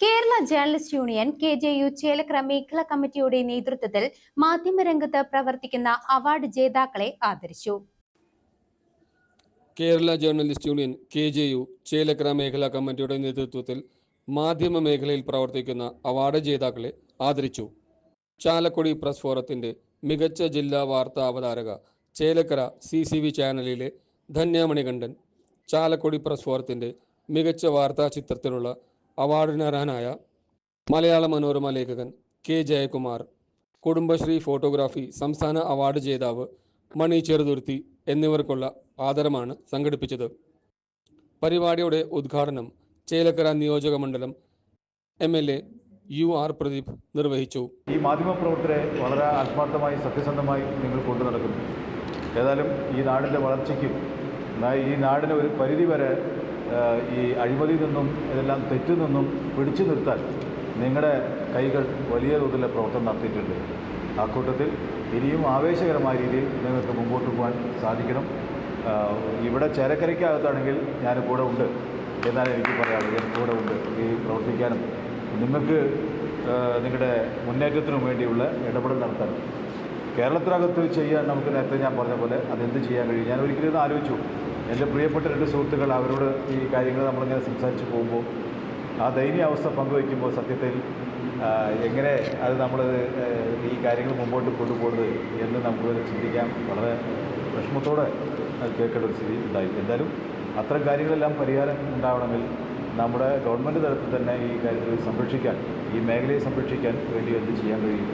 Kerala journalist union K J U Chelakkara മേഖലാ കമ്മിറ്റിയുടെ നേതൃത്വത്തിൽ മാധ്യമരംഗത്ത് പ്രവർത്തിക്കുന്ന അവാർഡ് ജേതാക്കളെ ആദരിച്ചു. Kerala journalist union K J U Chelakkara മേഖലാ കമ്മിറ്റിയുടെ നേതൃത്വത്തിൽ മാധ്യമ മേഖലയിൽ പ്രവർത്തിക്കുന്ന അവാർഡ് ജേതാക്കളെ ആദരിച്ചു. ചാലക്കുടി പ്രസ് ഫോറത്തിന്റെ മികച്ച ജില്ലാ വാർത്താ അവതാരക ചേലക്കര സി സി വി ചാനലിലെ ധന്യാമണികണ്ഠൻ ചാലക്കുടി പ്രസ് ഫോറത്തിന്റെ മികച്ച വാർത്താ ചിത്രത്തിനുള്ള അവാർഡിനർഹനായ മലയാള മനോരമ ലേഖകൻ കെ ജയകുമാർ കുടുംബശ്രീ ഫോട്ടോഗ്രാഫി സംസ്ഥാന അവാർഡ് ജേതാവ് മണി ചെറുതുരുത്തി എന്നിവർക്കുള്ള ആദരമാണ് സംഘടിപ്പിച്ചത്. പരിപാടിയുടെ ഉദ്ഘാടനം ചേലക്കര നിയോജക മണ്ഡലം M L A U R Pradeep നിർവഹിച്ചു. ഈ മാധ്യമപ്രവർത്തകരെ വളരെ ആത്മാർത്ഥമായി സത്യസന്ധമായി നിങ്ങൾ കൊണ്ടു നടക്കുന്നു. ഏതായാലും ഈ നാടിന്റെ വളർച്ചയ്ക്കും ഈ നാടിന് ഒരു പരിധി വരെ ഈ അഴിമതി നിന്നും ഇതെല്ലാം തെറ്റിൽ നിന്നും പിടിച്ചു നിർത്താൻ നിങ്ങളുടെ കൈകൾ വലിയ തോതിലുള്ള പ്രവർത്തനം നടത്തിയിട്ടുണ്ട്. ആ കൂട്ടത്തിൽ ഇനിയും ആവേശകരമായ രീതിയിൽ നിങ്ങൾക്ക് മുമ്പോട്ട് പോകാൻ സാധിക്കണം. ഇവിടെ ചേരക്കരയ്ക്കകത്താണെങ്കിൽ ഞാൻ കൂടെ ഉണ്ട് എന്നാണ് എനിക്ക് പറയാനുള്ളത്. ഞാൻ കൂടെ ഉണ്ട് ഈ പ്രവർത്തിക്കാനും. നിങ്ങൾക്ക് നിങ്ങളുടെ മുന്നേറ്റത്തിനും വേണ്ടിയുള്ള ഇടപെടൽ നടത്താനും കേരളത്തിനകത്ത് ചെയ്യാൻ നമുക്ക് നേരത്തെ ഞാൻ പറഞ്ഞ പോലെ അതെന്ത് ചെയ്യാൻ കഴിയും? ഞാൻ ഒരിക്കലും ആലോചിച്ചു. എന്റെ പ്രിയപ്പെട്ട രണ്ട് സുഹൃത്തുക്കൾ അവരോട് ഈ കാര്യങ്ങൾ നമ്മളിങ്ങനെ സംസാരിച്ച് പോകുമ്പോൾ ആ ദയനീയ അവസ്ഥ പങ്കുവയ്ക്കുമ്പോൾ സത്യത്തിൽ എങ്ങനെ അത് നമ്മൾ ഈ കാര്യങ്ങൾ മുമ്പോട്ട് കൊണ്ടുപോകുന്നത് എന്ന് നമുക്ക് ചിന്തിക്കാം. വളരെ വിഷമത്തോടെ കേൾക്കേണ്ട ഒരു സ്ഥിതി ഉണ്ടായി. എന്തായാലും അത്തരം കാര്യങ്ങളെല്ലാം പരിഹാരം ഉണ്ടാവണമെങ്കിൽ നമ്മുടെ ഗവൺമെന്റ് തലത്തിൽ തന്നെ ഈ കാര്യത്തിൽ സംരക്ഷിക്കാൻ ഈ മേഖലയെ സംരക്ഷിക്കാൻ വേണ്ടി എന്ത് ചെയ്യാൻ കഴിയും?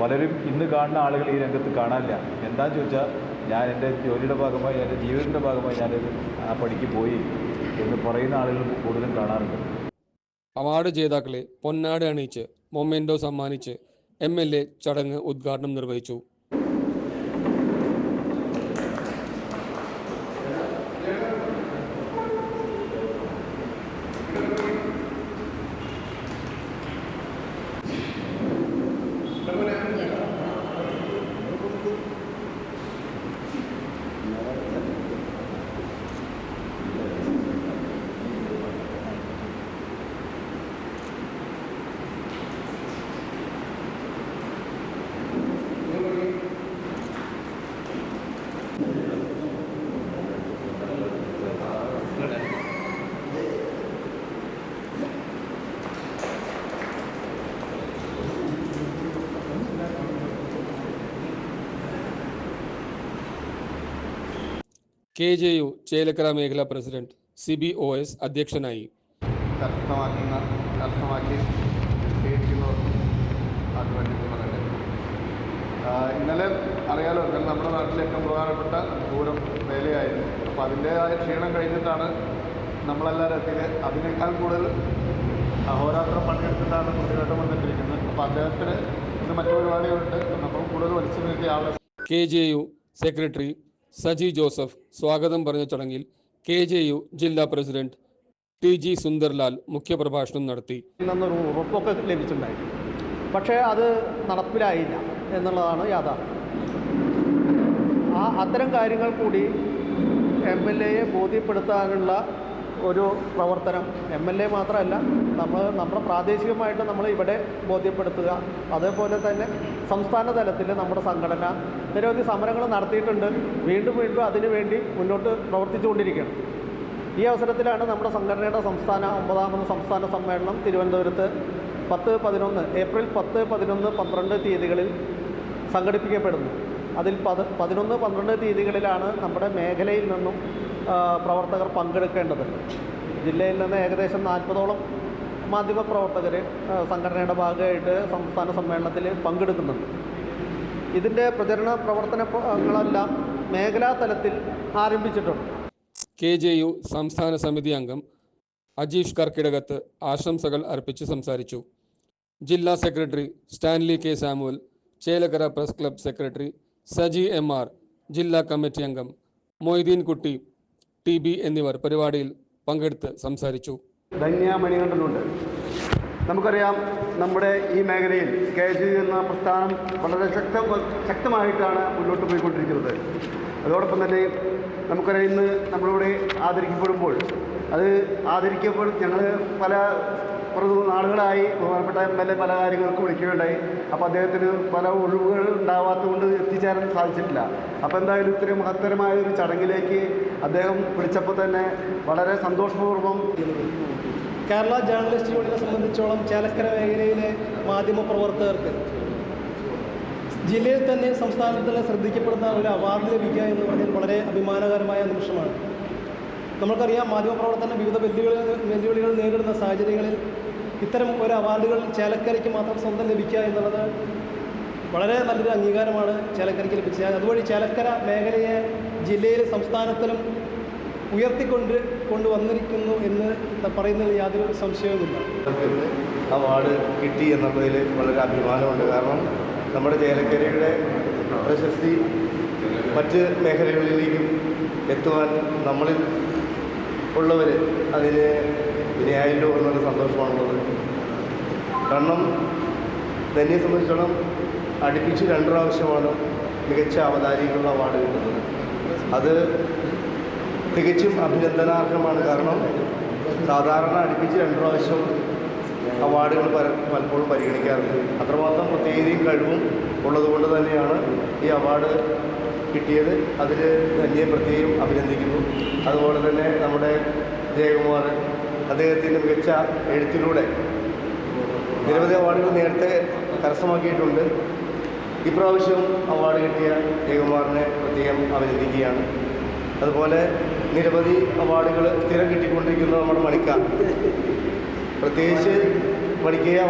പലരും ഇന്ന് കാണുന്ന ആളുകൾ ഈ രംഗത്ത് കാണാനില്ല. എന്താണെന്ന് ചോദിച്ചാൽ ഞാൻ എന്റെ ജോലിയുടെ ഭാഗമായി എന്റെ ജീവിതത്തിന്റെ ഭാഗമായി ഞാൻ ആ പണിക്ക് പോയി എന്ന് പറയുന്ന ആളുകൾ കൂടുതലും കാണാറുണ്ട്. അവാർഡ് ജേതാക്കളെ പൊന്നാട് അണിയിച്ച് മൊമെന്റോ സമ്മാനിച്ച് എം എൽ എ ചടങ്ങ് ഉദ്ഘാടനം നിർവഹിച്ചു. കെ ജെ യു ചേലക്കര മേഖലാ president C B O S അധ്യക്ഷനായി. കർശനമാക്കുന്ന കർശനമാക്കി ഇന്നലെ അറിയാലോ ഇന്നലെ നമ്മുടെ നാട്ടിലേക്ക് പ്രധാനപ്പെട്ട ദൂരം വേലയായിരുന്നു. അപ്പോൾ അതിന്റേതായ ക്ഷീണം കഴിഞ്ഞിട്ടാണ് നമ്മളെല്ലാവരും എത്തിയത്. അതിനേക്കാൾ കൂടുതൽ അഹോരാത്രം പണിയെടുത്തിട്ടാണ് പ്രതിരോധം വന്നിട്ടിരിക്കുന്നത്. അപ്പോൾ അദ്ദേഹത്തിന് ഇന്ന് മറ്റു പരിപാടികളുണ്ട് നമ്മൾ കൂടുതൽ വലിച്ചു നീട്ടിയ ആവശ്യം K J U secretary Saji Joseph സ്വാഗതം പറഞ്ഞ ചടങ്ങിൽ കെ ജെ യു ജില്ലാ പ്രസിഡന്റ് ടി ജി സുന്ദർലാൽ മുഖ്യപ്രഭാഷണം നടത്തി. നിന്നൊരു ഉറപ്പൊക്കെ ലഭിച്ചിട്ടുണ്ടായിരുന്നു പക്ഷേ അത് നടപ്പിലായില്ല എന്നുള്ളതാണ് യാഥാർത്ഥ്യം. ആ അത്തരം കാര്യങ്ങൾ കൂടി എം എൽ എയെ ബോധ്യപ്പെടുത്താനുള്ള ഒരു പ്രവർത്തനം. എം എൽ എ മാത്രമല്ല നമ്മൾ നമ്മുടെ പ്രാദേശികമായിട്ട് നമ്മൾ ഇവിടെ ബോധ്യപ്പെടുത്തുക. അതേപോലെ തന്നെ സംസ്ഥാന തലത്തിൽ നമ്മുടെ സംഘടന നിരവധി സമരങ്ങൾ നടത്തിയിട്ടുണ്ട്. വീണ്ടും വീണ്ടും അതിനുവേണ്ടി മുന്നോട്ട് പ്രവർത്തിച്ചുകൊണ്ടിരിക്കുകയാണ്. ഈ അവസരത്തിലാണ് നമ്മുടെ സംഘടനയുടെ സംസ്ഥാന ഒമ്പതാമത് സംസ്ഥാന സമ്മേളനം തിരുവനന്തപുരത്ത് പത്ത് പതിനൊന്ന് ഏപ്രിൽ പത്ത് പതിനൊന്ന് പന്ത്രണ്ട് തീയതികളിൽ സംഘടിപ്പിക്കപ്പെടുന്നു അതിൽ പത് പതിനൊന്ന് പന്ത്രണ്ട് തീയതികളിലാണ് നമ്മുടെ മേഖലയിൽ നിന്നും പ്രവർത്തകർ പങ്കെടുക്കേണ്ടതുണ്ട്. ജില്ലയിൽ നിന്ന് ഏകദേശം നാൽപ്പതോളം മാധ്യമപ്രവർത്തകർ സംഘടനയുടെ ഭാഗമായിട്ട് സംസ്ഥാന സമ്മേളനത്തിൽ പങ്കെടുക്കുന്നുണ്ട്. ഇതിന്റെ പ്രചരണ പ്രവർത്തനങ്ങളെല്ലാം മേഖലാ തലത്തിൽ ആരംഭിച്ചിട്ടുണ്ട്. കെ ജെ യു സംസ്ഥാന സമിതി അംഗം അജീഷ് കർക്കിടകത്ത് ആശംസകൾ അർപ്പിച്ച് സംസാരിച്ചു. ജില്ലാ secretary Stanley K Samuel Chelakkara press club secretary Saji M R ജില്ലാ കമ്മിറ്റി അംഗം മൊയ്തീൻ കുട്ടി ടി ബി എന്നിവർ പരിപാടിയിൽ പങ്കെടുത്ത് സംസാരിച്ചു. ധന്യമണികണ്ഠനുണ്ട് നമുക്കറിയാം നമ്മുടെ ഈ മേഖലയിൽ കെ ജി എന്ന പ്രസ്ഥാനം വളരെ ശക്ത ശക്തമായിട്ടാണ് മുന്നോട്ട് പോയിക്കൊണ്ടിരിക്കുന്നത്. അതോടൊപ്പം തന്നെ നമുക്കറിയാം ഇന്ന് നമ്മളിവിടെ ആദരിക്കപ്പെടുമ്പോൾ അത് ആദരിക്കപ്പെടും ഞങ്ങൾ പല കുറേ നാളുകളായി ബഹുമാനപ്പെട്ട എം എൽ എ പല കാര്യങ്ങൾക്ക് വിളിക്കുകയുണ്ടായി. അപ്പോൾ അദ്ദേഹത്തിന് പല ഒഴിവുകൾ ഉണ്ടാവാത്തതുകൊണ്ട് എത്തിച്ചേരാൻ സാധിച്ചിട്ടില്ല. അപ്പോൾ എന്തായാലും ഇത്രയും മഹത്തരമായ ഒരു ചടങ്ങിലേക്ക് അദ്ദേഹം വിളിച്ചപ്പോൾ തന്നെ വളരെ സന്തോഷപൂർവം കേരള ജേർണലിസ്റ്റ് യൂണിയനെ സംബന്ധിച്ചോളം ചേലക്കര മേഖലയിലെ മാധ്യമപ്രവർത്തകർക്ക് ജില്ലയിൽ തന്നെ സംസ്ഥാനത്ത് തന്നെ ശ്രദ്ധിക്കപ്പെടുന്ന ഒരു അവാർഡ് ലഭിക്കുക എന്ന് പറഞ്ഞാൽ വളരെ അഭിമാനകരമായ നിമിഷമാണ്. നമുക്കറിയാം മാധ്യമപ്രവർത്തനം വിവിധ വെല്ലുവിളികൾ വെല്ലുവിളികൾ നേരിടുന്ന സാഹചര്യങ്ങളിൽ ഇത്തരം ഒരു അവാർഡുകൾ ചേലക്കരയ്ക്ക് മാത്രം സ്വന്തം ലഭിക്കുക എന്നുള്ളത് വളരെ നല്ലൊരു അംഗീകാരമാണ് ചേലക്കരയ്ക്ക് ലഭിച്ചത്. അതുവഴി ചേലക്കര മേഖലയെ ജില്ലയിൽ സംസ്ഥാനത്തിലും ഉയർത്തിക്കൊണ്ട് കൊണ്ടുവന്നിരിക്കുന്നു എന്ന് പറയുന്നതിൽ യാതൊരു സംശയവുമില്ല. അവാർഡ് കിട്ടി എന്നുള്ളതിൽ വളരെ അഭിമാനമുണ്ട്. കാരണം നമ്മുടെ ചേലക്കരയുടെ പ്രശസ്തി മറ്റ് മേഖലകളിലേക്കും എത്തുവാൻ നമ്മളിൽ ഉള്ളവർ അതിന് വിനയായല്ലോ ഒരു സന്തോഷമാണുള്ളത്. കാരണം തന്നെ സംബന്ധിച്ചോളം അടുപ്പിച്ച് രണ്ട് പ്രാവശ്യമാണ് മികച്ച അവതാരികളുള്ള അവാർഡ് കിട്ടുന്നത്. അത് തികച്ചും അഭിനന്ദനാർഹമാണ്. കാരണം സാധാരണ അടുപ്പിച്ച് രണ്ട് പ്രാവശ്യം അവാർഡുകൾ പല പലപ്പോഴും പരിഗണിക്കാറുണ്ട്. അത്രമാത്രം പ്രത്യേകതയും കഴിവും ഉള്ളതുകൊണ്ട് തന്നെയാണ് ഈ അവാർഡ് കിട്ടിയത്. അതിൽ തന്നെ പ്രത്യേകം അഭിനന്ദിക്കുന്നു. അതുപോലെ തന്നെ നമ്മുടെ ജയകുമാർ അദ്ദേഹത്തിന്റെ മികച്ച എഴുത്തിലൂടെ നിരവധി അവാർഡുകൾ നേരത്തെ കരസ്ഥമാക്കിയിട്ടുണ്ട്. ഇപ്രാവശ്യം അവാർഡ് കിട്ടിയ ജയകുമാറിനെ പ്രത്യേകം അഭിനന്ദിക്കുകയാണ്. അതുപോലെ നിരവധി അവാർഡുകൾ സ്ഥിരം കിട്ടിക്കൊണ്ടിരിക്കുന്നത് നമ്മുടെ മണിക്ക. പ്രത്യേകിച്ച് മണിക്കയെ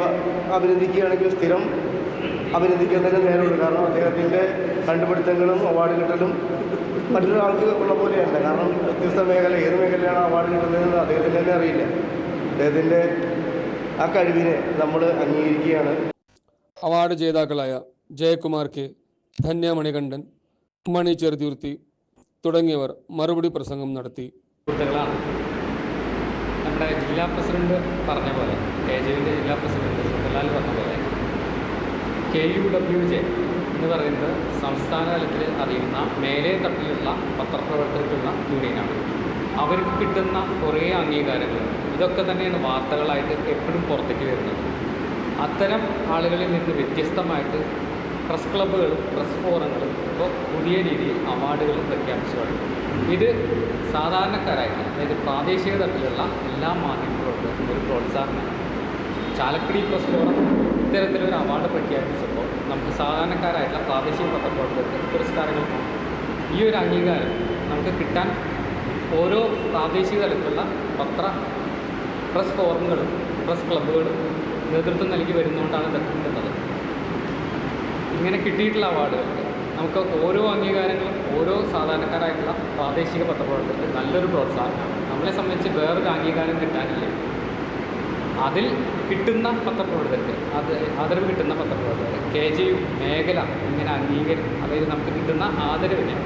അഭിനന്ദിക്കുകയാണെങ്കിൽ സ്ഥിരം അഭിനന്ദിക്കാൻ തന്നെ നേരമുണ്ട് കാരണം അദ്ദേഹത്തിന്റെ കണ്ടുപിടുത്തങ്ങളും അവാർഡ് കിട്ടലും മറ്റൊരാൾക്ക് ഉള്ള പോലെയല്ല. കാരണം വ്യത്യസ്ത മേഖല ഏത് മേഖലയാണ് അവാർഡ് കിട്ടുന്നതെന്ന് അദ്ദേഹത്തിന് തന്നെ അറിയില്ല. അദ്ദേഹത്തിന്റെ ആ കഴിവിനെ നമ്മൾ അംഗീകരിക്കുകയാണ്. അവാർഡ് ജേതാക്കളായ ജയകുമാർ കെ ധന്യ മണികണ്ഠൻ മണി ചെറുതീർത്തി തുടങ്ങിയവർ മറുപടി പ്രസംഗം നടത്തി. സുഹൃത്തുക്കളാണ്. നമ്മുടെ ജില്ലാ പ്രസിഡന്റ് പറഞ്ഞ പോലെ കെ ജെ ജില്ലാ പ്രസിഡന്റ് സുന്ദർലാൽ പറഞ്ഞ പോലെ കെ യു ഡബ്ല്യു ജെ എന്ന് പറയുന്നത് സംസ്ഥാന തലത്തിൽ അറിയുന്ന മേലെ തട്ടിലുള്ള പത്രപ്രവർത്തകർക്കുള്ള യൂണിയനാണ്. അവർക്ക് കിട്ടുന്ന കുറേ അംഗീകാരങ്ങൾ. ഇതൊക്കെ തന്നെയാണ് വാർത്തകളായിട്ട് എപ്പോഴും പുറത്തേക്ക് വരുന്നത്. അത്തരം ആളുകളിൽ നിന്ന് വ്യത്യസ്തമായിട്ട് പ്രസ് ക്ലബ്ബുകളും പ്രസ് ഫോറങ്ങളും ഇപ്പോൾ പുതിയ രീതിയിൽ അവാർഡുകൾ പ്രഖ്യാപിച്ചു തുടങ്ങി ഇത് സാധാരണക്കാരായിട്ടുള്ള അതായത് പ്രാദേശിക തലത്തിലുള്ള എല്ലാ മാധ്യമപ്രവർത്തകർക്കും ഒരു പ്രോത്സാഹനമാണ്. ചാലക്കുടി പ്രസ് ഫോറം ഇത്തരത്തിലൊരു അവാർഡ് പ്രഖ്യാപിച്ചപ്പോൾ നമുക്ക് സാധാരണക്കാരായിട്ടുള്ള പ്രാദേശിക പത്രപ്രവർത്തകർക്ക് പുരസ്കാരങ്ങൾ. ഈ ഒരു അംഗീകാരം നമുക്ക് കിട്ടാൻ ഓരോ പ്രാദേശിക തലത്തിലുള്ള പത്ര പ്രസ് ഫോറങ്ങളും പ്രസ് ക്ലബ്ബുകളും നേതൃത്വം നൽകി വരുന്നതുകൊണ്ടാണ് ഇതൊക്കെ കിട്ടുന്നത് ഇങ്ങനെ കിട്ടിയിട്ടുള്ള അവാർഡുകൾക്ക് നമുക്ക് ഓരോ അംഗീകാരങ്ങളും ഓരോ സാധാരണക്കാരായിട്ടുള്ള പ്രാദേശിക പത്രപ്രവർത്തകർക്ക് നല്ലൊരു പ്രോത്സാഹനമാണ് നമ്മളെ സംബന്ധിച്ച് വേറൊരു അംഗീകാരം കിട്ടാനില്ല അതിൽ കിട്ടുന്ന പത്രപ്രവർത്തകർക്ക് അത് ആദരവ് കിട്ടുന്ന പത്രപ്രവർത്തകർ കെ ജി യു മേഖല ഇങ്ങനെ അംഗീകരി അതായത് നമുക്ക് കിട്ടുന്ന ആദരവിനെ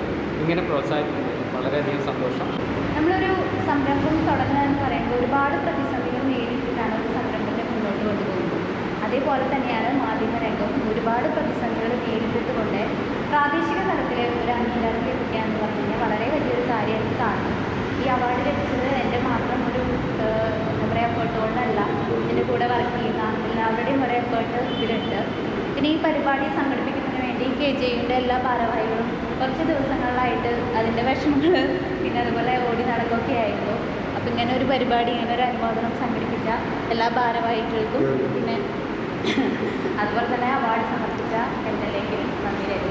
ഇങ്ങനെ പ്രോത്സാഹിപ്പിക്കുന്നത് വളരെയധികം സന്തോഷം നമ്മളൊരു സംരംഭം തുടങ്ങുക എന്ന് പറയുമ്പോൾ ഒരുപാട് പ്രതിസന്ധികൾ നേരിട്ടിട്ടാണ് ഒരു സംരംഭത്തെ മുന്നോട്ട് കൊണ്ടുപോകുന്നത്. അതേപോലെ തന്നെയാണ് മാധ്യമരംഗം ഒരുപാട് പ്രതിസന്ധികൾ നേരിട്ടിട്ടുകൊണ്ട് പ്രാദേശിക തലത്തിൽ ഒരു അംഗീകാരം ലഭിക്കുക എന്ന് പറഞ്ഞു കഴിഞ്ഞാൽ വളരെ വലിയൊരു കാര്യമായിട്ട് കാണുന്നു ഈ അവാർഡ് ലഭിച്ചത് എന്റെ മാത്രം ഒരു ഏഹ്, എന്താ പറയുക എഫേർട്ട് കൊണ്ടല്ല എന്റെ കൂടെ വർക്ക് ചെയ്യുന്ന എല്ലാവരുടെയും ഒരു എഫേർട്ട് ഇതിലുണ്ട് പിന്നെ ഈ പരിപാടി സംഘടിപ്പിക്കുന്നതിന് വേണ്ടി കെ ജെ എല്ലാ ഭാരവാഹികളും കുറച്ച് ദിവസങ്ങളിലായിട്ട് അതിന്റെ വിഷമങ്ങൾ പിന്നെ അതുപോലെ ഓടി നടക്കുകയൊക്കെ ആയിരുന്നു. അപ്പം ഇങ്ങനെ ഒരു പരിപാടി ഇങ്ങനെ ഒരു അനുമോദനം സംഘടിപ്പിച്ച എല്ലാ ഭാരവാഹികൾക്കും പിന്നെ അതുപോലെ തന്നെ അവാർഡ് സമർപ്പിച്ച എം എൽ എക്കും നന്ദി രേഖ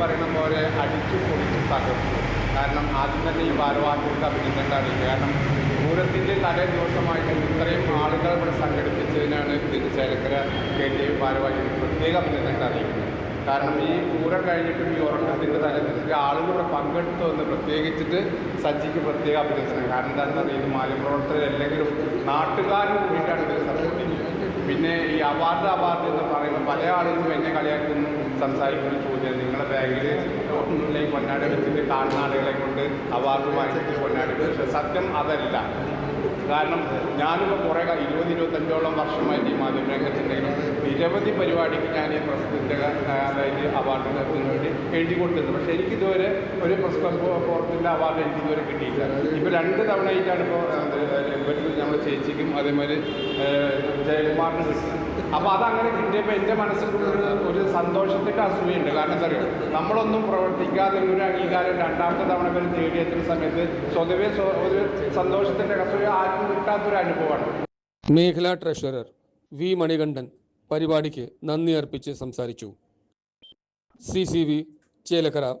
പറയുന്ന പൊളിച്ച് കാരണം ആദ്യം തന്നെ ഈ ഭാരവാഹികൾക്ക് അഭിനന്ദനം കാരണം പൂരത്തിന്റെ തലേ ദിവസമായിട്ട് ഇത്രയും ആളുകൾ ഇവിടെ സംഘടിപ്പിച്ചതിനാണ് ഇതിന് ചേലക്കര കെ ടി എ ഭാരവാഹികൾ പ്രത്യേക അഭിനന്ദനങ്ങൾ അറിയിക്കുന്നത്. കാരണം ഈ പൂരം കഴിഞ്ഞിട്ടും ഈ ഉറക്കത്തിന്റെ തലത്തിൽ ആളുകളുടെ പങ്കെടുത്തു എന്ന് പ്രത്യേകിച്ചിട്ട് സജ്ജിക്ക് പ്രത്യേക അഭിനന്ദനം. കാരണം എന്താണെന്ന് അറിയുന്നത് ഇത് മാധ്യമപ്രവർത്തകരല്ലെങ്കിലും നാട്ടുകാരും കൂടിയിട്ടാണ് ഇതിനെ സപ്പോർട്ട് പിന്നെ ഈ അവാർഡ് അവാർഡ് എന്ന് പറയുമ്പോൾ പല ആളുകളും എന്നെ കളിയാക്കുന്നു സംസാരിക്കുന്ന ചോദ്യം നിങ്ങളെ ബാങ്കിൽ ഒന്നുമില്ലെങ്കിൽ പൊന്നാട് വെച്ചിട്ട് കാണുന്ന കൊണ്ട് അവാർഡ് വാങ്ങിച്ചിട്ട് പൊന്നാട് പക്ഷെ സത്യം അതല്ല. കാരണം ഞാനിപ്പോൾ കുറേ ഇരുപത് ഇരുപത്തഞ്ചോളം വർഷമായിട്ട് ഈ മാധ്യമരംഗത്തുണ്ടെങ്കിലും നിരവധി പരിപാടിക്ക് ഞാൻ ഈ പ്രസിദ്ധന്റെ അതായത് അവാർഡ് വേണ്ടി എഴുതി കൊടുത്തിരുന്നു പക്ഷേ എനിക്കിതുവരെ ഒരു പ്രസ് ക്ലബ് ഫോറത്തിന്റെ അവാർഡ് എനിക്ക് ഇതുവരെ കിട്ടിയില്ല ഇപ്പോൾ രണ്ട് തവണയായിട്ടാണ് ഇപ്പോൾ നമ്മുടെ ചേച്ചിക്കും അതേമാതിരി ജയകുമാറിന് കിട്ടുന്നത് അപ്പോൾ അതങ്ങനെ കിട്ടിയപ്പോൾ എന്റെ മനസ്സിൽ ഒരു സന്തോഷത്തിന്റെ അസൂയുണ്ട്. കാരണം എന്താ പറയുക നമ്മളൊന്നും പ്രവർത്തിക്കാതെ ഒരു അംഗീകാരം രണ്ടാമത്തെ തവണ പേര് തേടിയെത്തുന്ന സമയത്ത് സ്വതവേ സ്വ- ഒരു സന്തോഷത്തിന്റെ അസൂയ ആരും കിട്ടാത്തൊരു അനുഭവമാണ്. മേഖലാ ട്രഷറർ വി മണികണ്ഠൻ പരിപാടിക്ക് നന്ദി അർപ്പിച്ച് സംസാരിച്ചു. C C V Chelakkara.